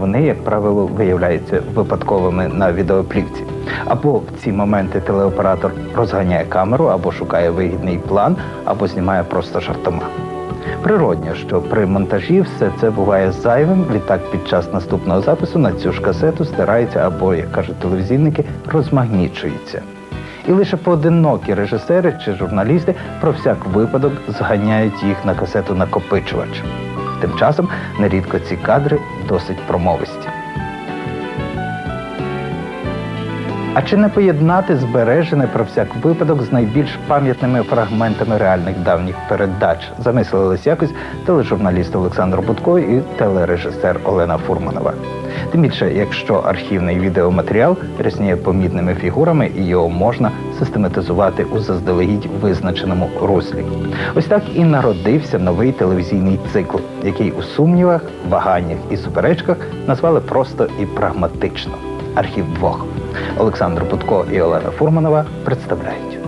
Вони, як правило, виявляються випадковими на відеоплівці. Або в ці моменти телеоператор розганяє камеру, або шукає вигідний план, або знімає просто жартома. Природньо, що при монтажі все це буває зайвим. Відтак, під час наступного запису на цю ж касету стирається або, як кажуть телевізійники, розмагнічується. І лише поодинокі режисери чи журналісти про всяк випадок зганяють їх на касету накопичувач. Тим часом нерідко ці кадри досить промовисті. А чи не поєднати збережене про всяк випадок з найбільш пам'ятними фрагментами реальних давніх передач? Замислились якось тележурналіст Олександр Будко і телережисер Олена Фурманова. Тим більше, якщо архівний відеоматеріал рясніє помітними фігурами і його можна систематизувати у заздалегідь визначеному руслі. Ось так і народився новий телевізійний цикл, який у сумнівах, ваганнях і суперечках назвали просто і прагматично архів двох. Олександр Будко і Олена Фурманова представляють.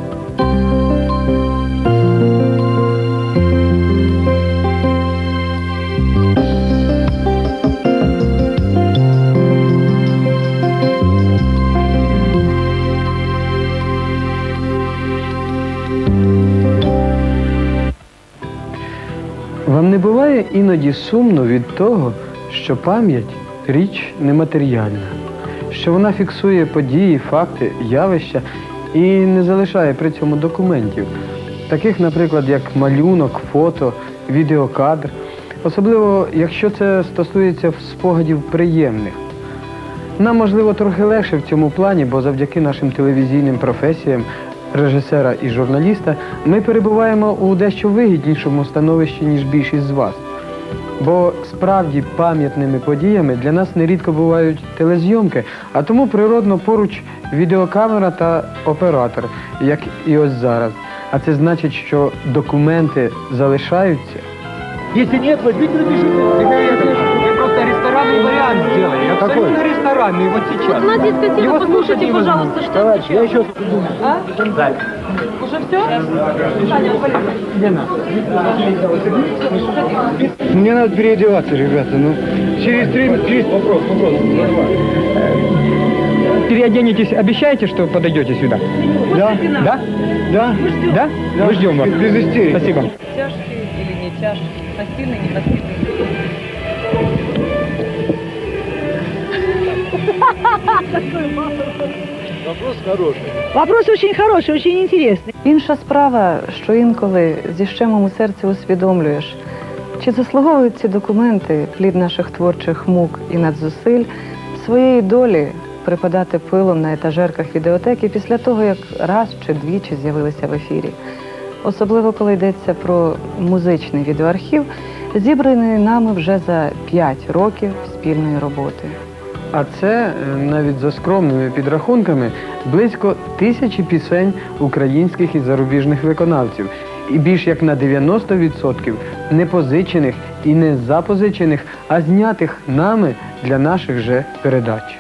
Не буває іноді сумно від того, що пам'ять річ нематеріальна, що вона фіксує події, факти, явища і не залишає при цьому документів, таких, наприклад, як малюнок, фото, відеокадр, особливо якщо це стосується спогадів приємних. Нам, можливо, трохи легше в цьому плані, бо завдяки нашим телевізійним професіям, режисера і журналіста, ми перебуваємо у дещо вигіднішому становищі, ніж більшість з вас. Бо справді пам'ятними подіями для нас нерідко бувають телезйомки, а тому природно поруч відеокамера та оператор, як і ось зараз. А це значить, що документи залишаються. Если нет, возьмите, напишите. Сделали. Абсолютно ресторанный, вот сейчас. У нас есть кассета, Его послушайте, пожалуйста, что Товарищ, я еще думаю. А? Да. Уже все? Саня. Лена, Мне надо переодеваться, ребята. Ну, через три через... вопрос, вопрос. Переоденетесь, обещаете, что подойдете сюда? Да, Да? да, Да? Мы ждем вас. Без истерики. Спасибо. Тяжкие или не тяжкие? Постельные, не постельные? Вопрос хороший. Вопрос очень хороший, очень интересный. Інша справа, що інколи зі щемом у серці усвідомлюєш, чи заслуговують ці документи, плід наших творчих мук і надзусиль, своєї долі припадати пилом на етажерках відеотеки після того, як раз чи двічі з'явилися в ефірі. Особливо, коли йдеться про музичний відеоархів, зібраний нами вже за 5 років спільної роботи. А це е, навіть за скромними підрахунками близько тисячі пісень українських і зарубіжних виконавців. І більш як на 90% не позичених і не запозичених, а знятих нами для наших же передач.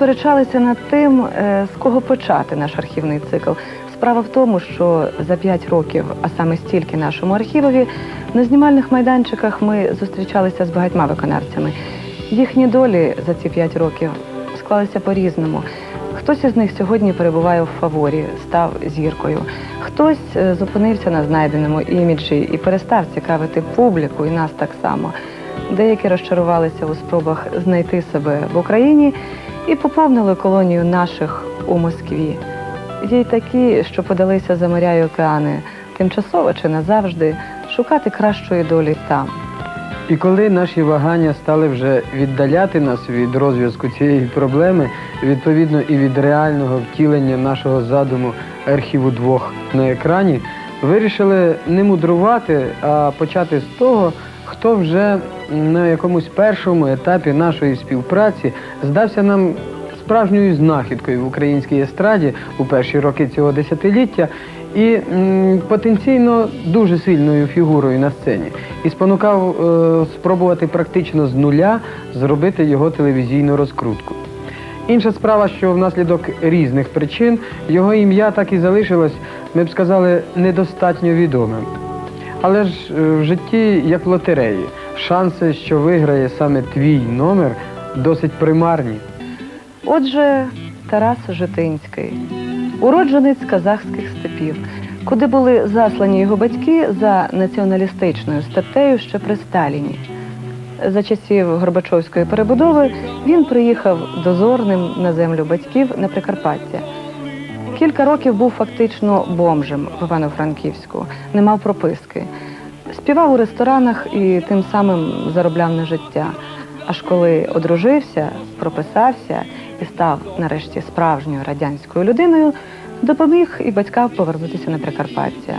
Сперечалися над тим, е, з кого почати наш архівний цикл. Справа в тому, що за п'ять років, а саме стільки нашому архівові, на знімальних майданчиках ми зустрічалися з багатьма виконавцями. Їхні долі за ці п'ять років склалися по-різному. Хтось із них сьогодні перебуває в фаворі, став зіркою. Хтось е, зупинився на знайденому іміджі і перестав цікавити публіку, і нас так само. Деякі розчарувалися у спробах знайти себе в Україні і поповнили колонію наших у Москві. Є й такі, що подалися за моря й океани, тимчасово чи назавжди, шукати кращої долі там. І коли наші вагання стали вже віддаляти нас від розв'язку цієї проблеми, відповідно і від реального втілення нашого задуму архіву двох на екрані, вирішили не мудрувати, а почати з того, хто вже на якомусь першому етапі нашої співпраці здався нам справжньою знахідкою в українській естраді у перші роки цього десятиліття і потенційно дуже сильною фігурою на сцені. І спонукав е, спробувати практично з нуля зробити його телевізійну розкрутку. Інша справа, що внаслідок різних причин його ім'я так і залишилось, ми б сказали, недостатньо відомим. Але ж е, в житті, як лотереї, шанси, що виграє саме твій номер, досить примарні. Отже, Тарас Житинський, уродженець казахських степів, куди були заслані його батьки за націоналістичною статтею ще при Сталіні. За часів Горбачовської перебудови він приїхав дозорним на землю батьків на Прикарпаття. Кілька років був фактично бомжем в Івано-Франківську, не мав прописки. Співав у ресторанах і тим самим заробляв на життя. Аж коли одружився, прописався і став нарешті справжньою радянською людиною, допоміг і батькам повернутися на Прикарпаття.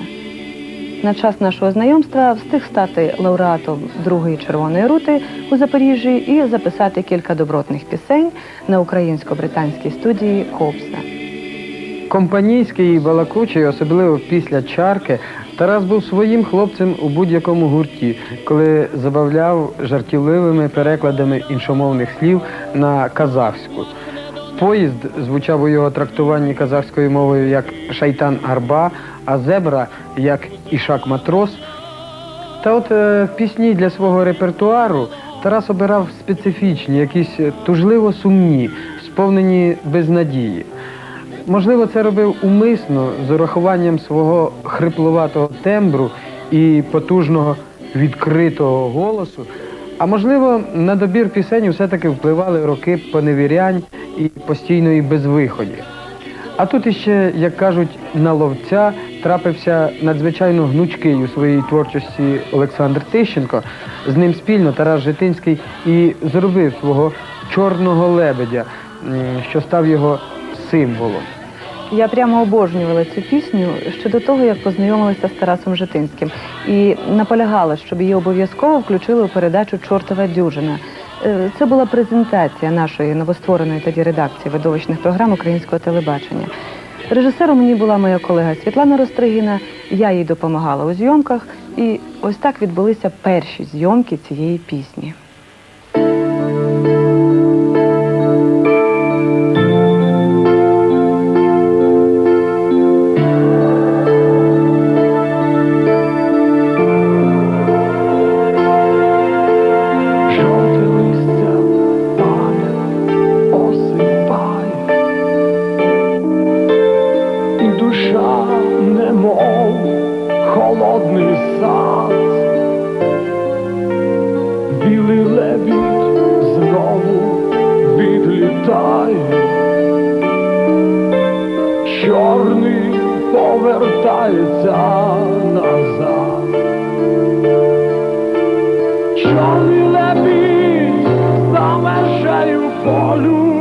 На час нашого знайомства встиг стати лауреатом другої червоної рути у Запоріжжі і записати кілька добротних пісень на українсько-британській студії Кобса. Компанійський і балакучий, особливо після чарки, Тарас був своїм хлопцем у будь-якому гурті, коли забавляв жартівливими перекладами іншомовних слів на казахську. Поїзд звучав у його трактуванні казахською мовою як шайтан арба, а зебра як ішак матрос. Та от е, пісні для свого репертуару Тарас обирав специфічні, якісь тужливо сумні, сповнені безнадії. Можливо, це робив умисно з урахуванням свого хриплуватого тембру і потужного відкритого голосу. А можливо, на добір пісень все-таки впливали роки поневірянь і постійної безвиході. А тут іще, як кажуть, на ловця трапився надзвичайно гнучкий у своїй творчості Олександр Тищенко. З ним спільно Тарас Житинський і зробив свого чорного лебедя, що став його символом. Я прямо обожнювала цю пісню ще до того, як познайомилася з Тарасом Житинським, і наполягала, щоб її обов'язково включили у передачу Чортова дюжина. Е, Це була презентація нашої новоствореної тоді редакції видовищних програм українського телебачення. Режисером мені була моя колега Світлана Ростригіна. Я їй допомагала у зйомках, і ось так відбулися перші зйомки цієї пісні. Чорний лебідь за полю.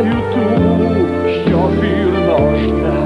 Забуваю ту, що вірно жде.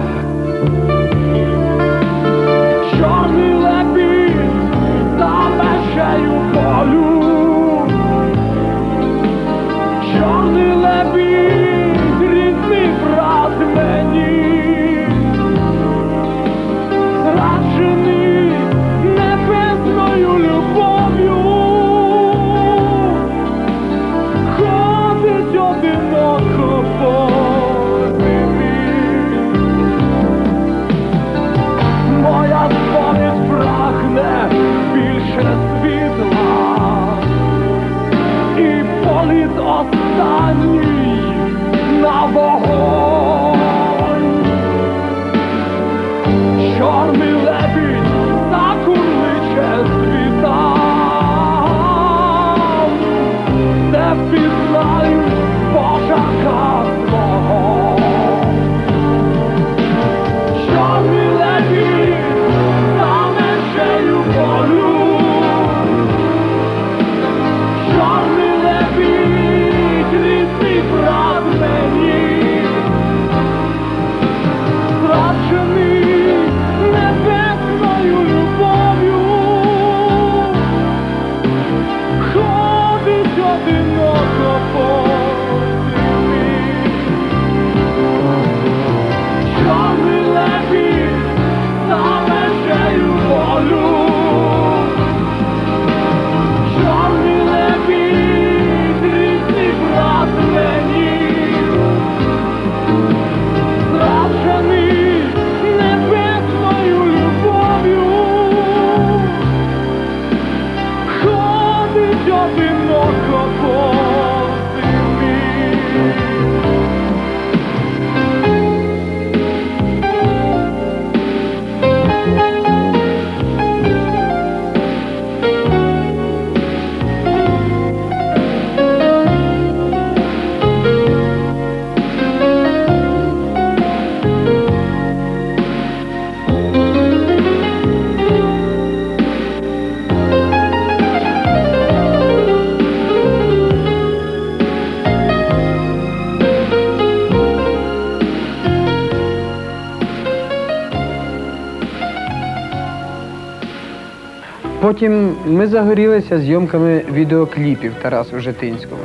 Потім ми загорілися зйомками відеокліпів Тарасу Житинського.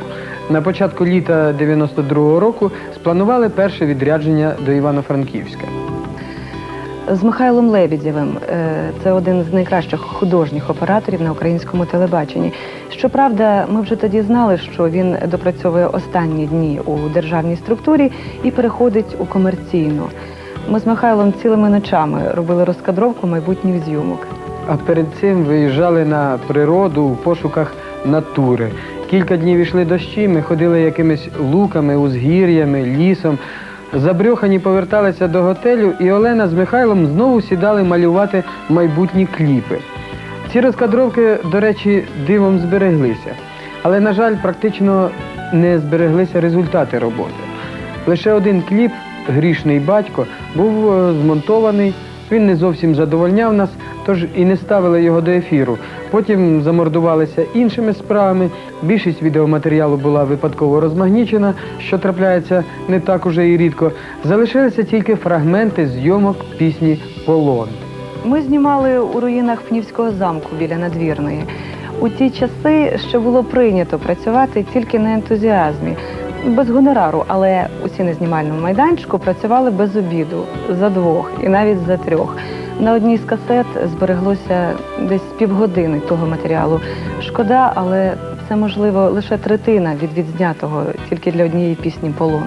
На початку літа 92-го року спланували перше відрядження до Івано-Франківська. З Михайлом Лебідєвим. Е, Це один з найкращих художніх операторів на українському телебаченні. Щоправда, ми вже тоді знали, що він допрацьовує останні дні у державній структурі і переходить у комерційну. Ми з Михайлом цілими ночами робили розкадровку майбутніх зйомок. А перед цим виїжджали на природу у пошуках натури. Кілька днів йшли дощі, ми ходили якимись луками, узгір'ями, лісом. Забрьохані поверталися до готелю, і Олена з Михайлом знову сідали малювати майбутні кліпи. Ці розкадровки, до речі, дивом збереглися. Але, на жаль, практично не збереглися результати роботи. Лише один кліп Грішний батько був е, змонтований. Він не зовсім задовольняв нас, тож і не ставили його до ефіру. Потім замордувалися іншими справами. Більшість відеоматеріалу була випадково розмагнічена, що трапляється не так уже і рідко. Залишилися тільки фрагменти зйомок пісні Полон. Ми знімали у руїнах Пнівського замку біля надвірної. У ті часи ще було прийнято працювати тільки на ентузіазмі, без гонорару, але усі на знімальному майданчику працювали без обіду за двох і навіть за трьох. На одній з касет збереглося десь півгодини того матеріалу. Шкода, але це можливо лише третина від відзнятого тільки для однієї пісні Полон.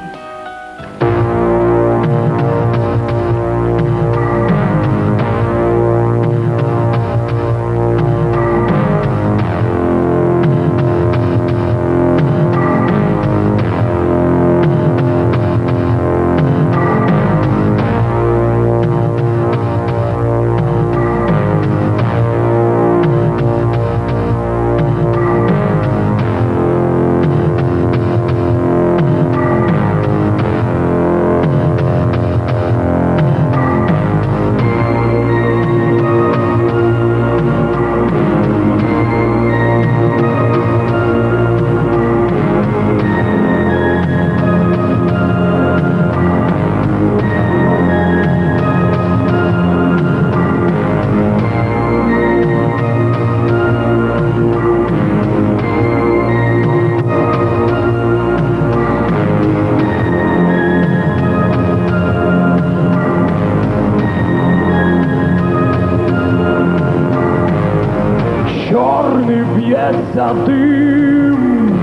Б'ється дим,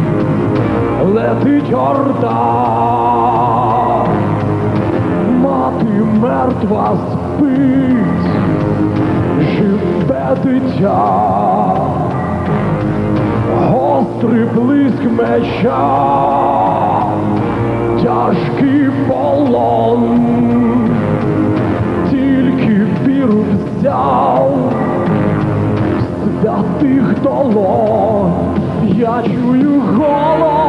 летить орда, мати мертва спить, живе дитя, гострий блиск меча, святих долон, я чую голос,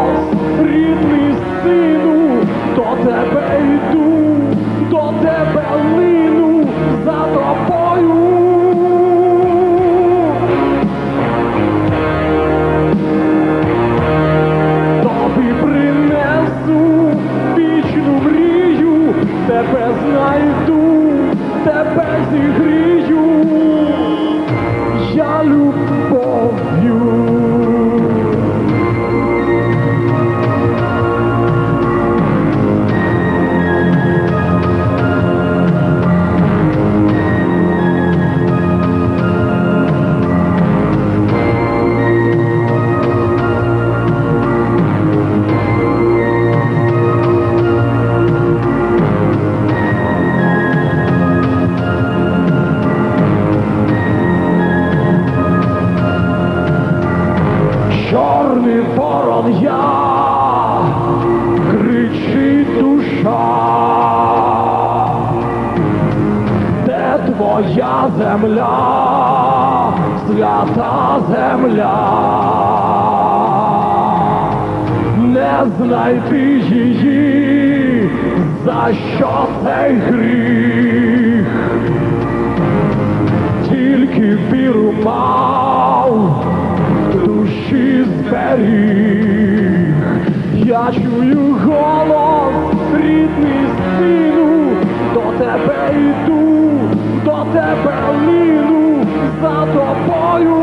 за за тобою.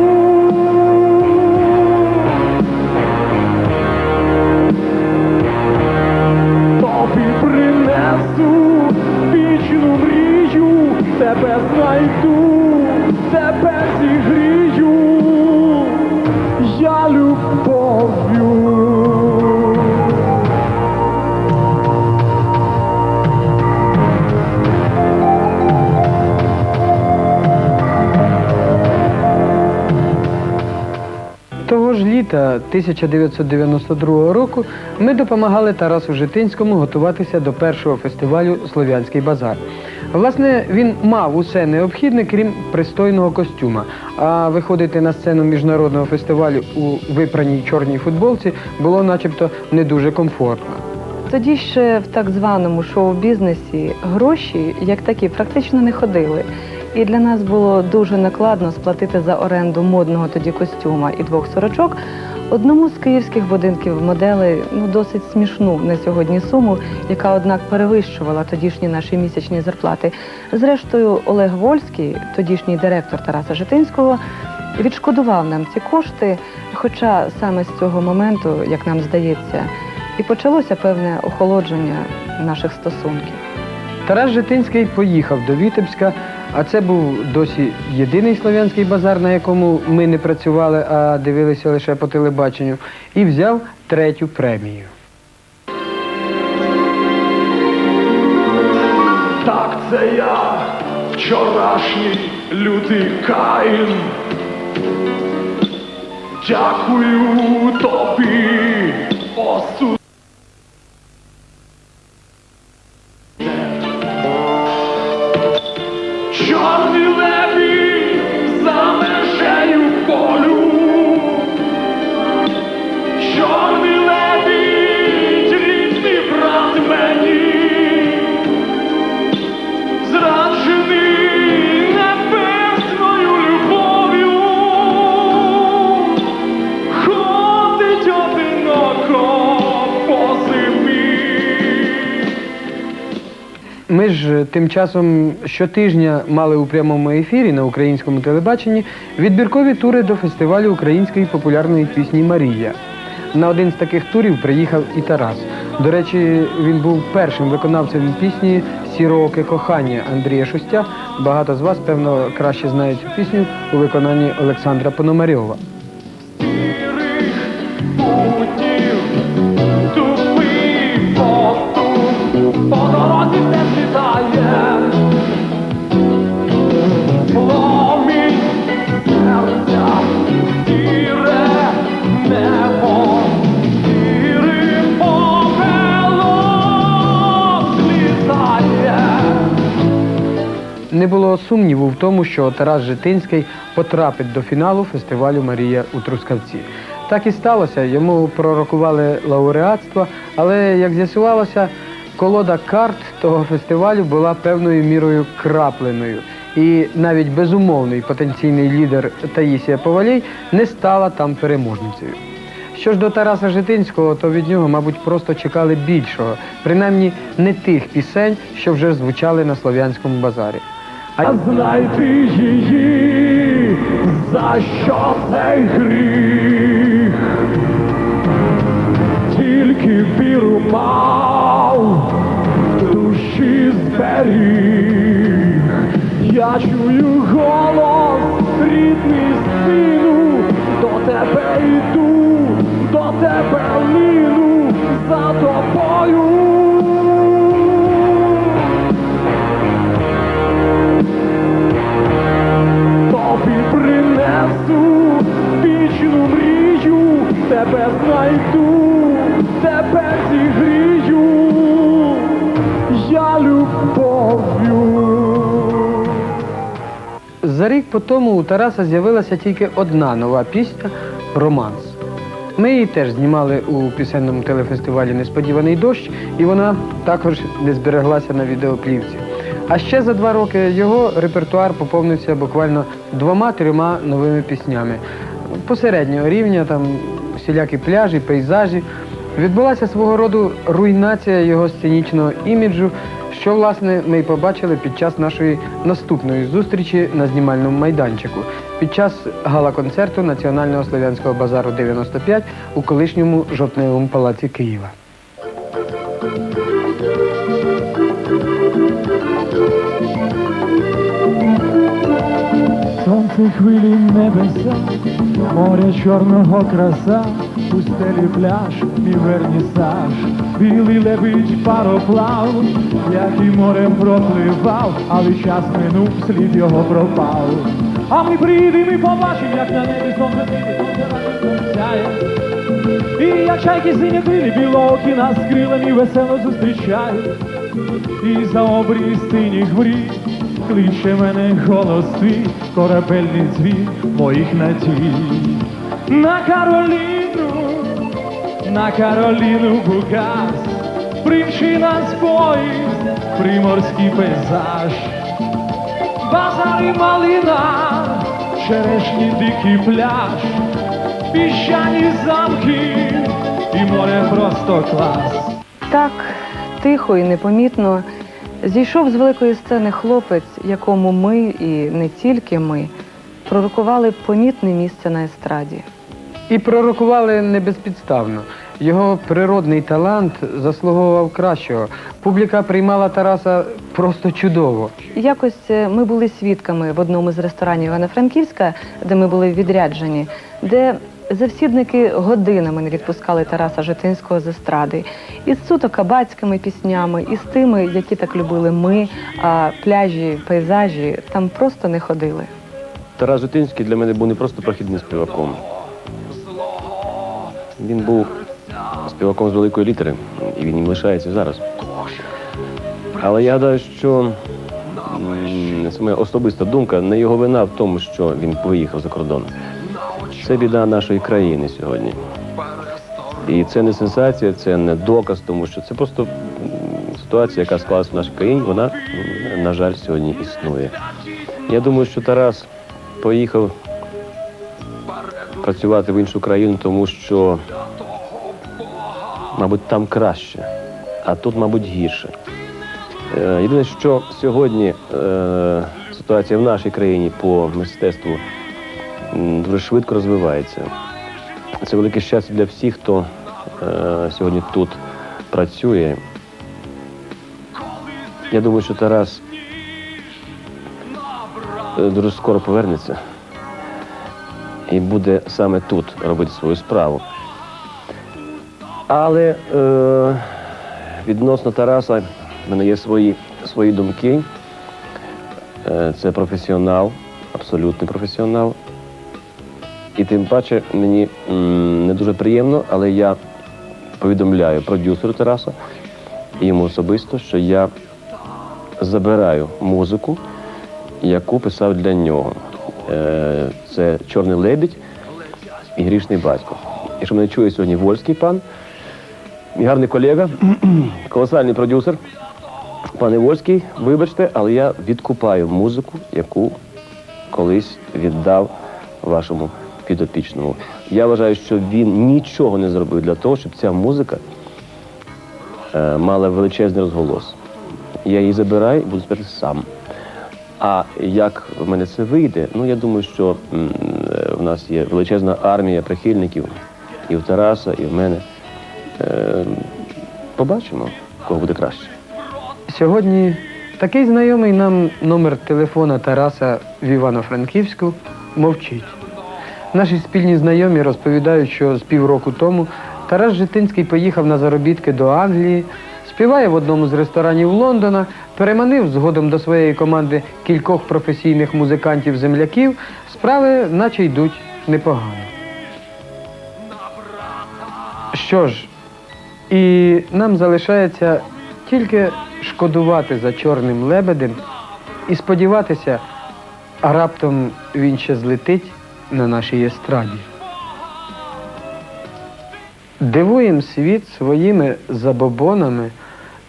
Тобі принесу вічну мрію, тебе знайду, літа 1992 року ми допомагали Тарасу Житинському готуватися до першого фестивалю Слов'янський базар. Власне, він мав усе необхідне, крім пристойного костюма. А виходити на сцену міжнародного фестивалю у випраній чорній футболці було начебто не дуже комфортно. Тоді ще в так званому шоу-бізнесі гроші, як такі, практично не ходили. І для нас було дуже накладно сплатити за оренду модного тоді костюма і двох сорочок одному з київських будинків моделей ну досить смішну на сьогодні суму, яка однак перевищувала тодішні наші місячні зарплати. Зрештою, Олег Вольський, тодішній директор Тараса Житинського, відшкодував нам ці кошти. Хоча саме з цього моменту, як нам здається, і почалося певне охолодження наших стосунків. Тарас Житинський поїхав до Вітебська, а це був досі єдиний слов'янський базар, на якому ми не працювали, а дивилися лише по телебаченню, і взяв третю премію. Так це я, вчорашній лютий Каїн. Дякую тобі, осуд. Тим часом щотижня мали у прямому ефірі на українському телебаченні відбіркові тури до фестивалю української популярної пісні Марія. На один з таких турів приїхав і Тарас. До речі, він був першим виконавцем пісні Сіроке кохання Андрія Шустя. Багато з вас, певно, краще знають цю пісню у виконанні Олександра Пономарьова. Не було сумніву в тому, що Тарас Житинський потрапить до фіналу фестивалю Марія у Трускавці. Так і сталося. Йому пророкували лауреатство, але як з'ясувалося, колода карт того фестивалю була певною мірою крапленою. І навіть безумовний потенційний лідер Таїсія Повалій не стала там переможницею. Що ж до Тараса Житинського, то від нього, мабуть, просто чекали більшого, принаймні не тих пісень, що вже звучали на слов'янському базарі. А знайти її, за що цей гріх? Тільки віру мав, душі зберіг. Я чую голос, рідний сину, до тебе йду, до тебе ліну за тобою. Тебе знайду, тебе зігрію, я любов'ю. За рік по тому у Тараса з'явилася тільки одна нова пісня Романс. Ми її теж знімали у пісенному телефестивалі Несподіваний дощ, і вона також не збереглася на відеоплівці. А ще за два роки його репертуар поповнився буквально двома-трьома новими піснями. Посереднього рівня, там всілякі пляжі, пейзажі. Відбулася свого роду руйнація його сценічного іміджу, що власне ми й побачили під час нашої наступної зустрічі на знімальному майданчику. під час гала-концерту Національного слов'янського базару 95 у колишньому жовтневому палаці Києва. Сонце хвилі небеса, море чорного краса, пустелі пляж і вернісаж, білий лебідь пароплав, який морем пропливав, але час минув, слід його пропав. А ми приїдемо і побачимо, як на небі сонце сонце сяє. І як чайки сині крилі, білокі нас крилами весело зустрічають. І за обрій синіх мрій кличе мене голос твій, корабельний дзвін моїх надій. На Кароліну, на Кароліну Букас, примчи нас поїзд, приморський пейзаж. Базар і малина, черешні дикий пляж, піщані замки і море просто клас. Так, тихо і непомітно зійшов з великої сцени хлопець, якому ми і не тільки ми пророкували помітне місце на естраді. І пророкували не безпідставно. Його природний талант заслуговував кращого. Публіка приймала Тараса просто чудово. Якось е, ми були свідками в одному з ресторанів Івано-Франківська, де ми були відряджені, де завсідники годинами не відпускали Тараса Житинського з естради. Із суто кабацькими піснями, і з тими, які так любили ми, а пляжі, пейзажі там просто не ходили. Тарас Житинський для мене був не просто прохідним співаком. Він був співаком з великої літери, і він їм лишається зараз. Але я гадаю, що це моя особиста думка, не його вина в тому, що він виїхав за кордон. Це біда нашої країни сьогодні. І це не сенсація, це не доказ, тому що це просто ситуація, яка склалася в нашій країні, вона, на жаль, сьогодні існує. Я думаю, що Тарас поїхав працювати в іншу країну, тому що, мабуть, там краще, а тут, мабуть, гірше. Е, Єдине, що сьогодні е, ситуація в нашій країні по мистецтву дуже швидко розвивається. Це велике щастя для всіх, хто е, сьогодні тут працює. Я думаю, що Тарас е, дуже скоро повернеться і буде саме тут робити свою справу. Але е, відносно Тараса в мене є свої, свої думки. Е, це професіонал, абсолютний професіонал. І тим паче мені не дуже приємно, але я повідомляю продюсеру Тараса і йому особисто, що я забираю музику, яку писав для нього. Е, Це Чорний лебідь і грішний батько. І що мене чує сьогодні Вольський пан, мій гарний колега, колосальний продюсер. Пане Вольський, вибачте, але я відкупаю музику, яку колись віддав вашому підопічному. Я вважаю, що він нічого не зробив для того, щоб ця музика е, мала величезний розголос. Я її забираю і буду співати сам. А як в мене це вийде? Ну я думаю, що е, в нас є величезна армія прихильників і в Тараса, і в мене. Е, побачимо, кого буде краще. Сьогодні такий знайомий нам номер телефона Тараса в Івано-Франківську мовчить. Наші спільні знайомі розповідають, що з півроку тому Тарас Житинський поїхав на заробітки до Англії, співає в одному з ресторанів Лондона, переманив згодом до своєї команди кількох професійних музикантів-земляків, справи наче йдуть непогано. Що ж, і нам залишається тільки шкодувати за чорним лебедем і сподіватися, а раптом він ще злетить на нашій естраді. Дивуєм світ своїми забобонами,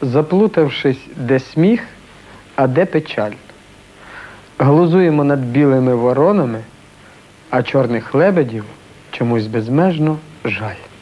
заплутавшись, де сміх, а де печаль. Глузуємо над білими воронами, а чорних лебедів чомусь безмежно жаль.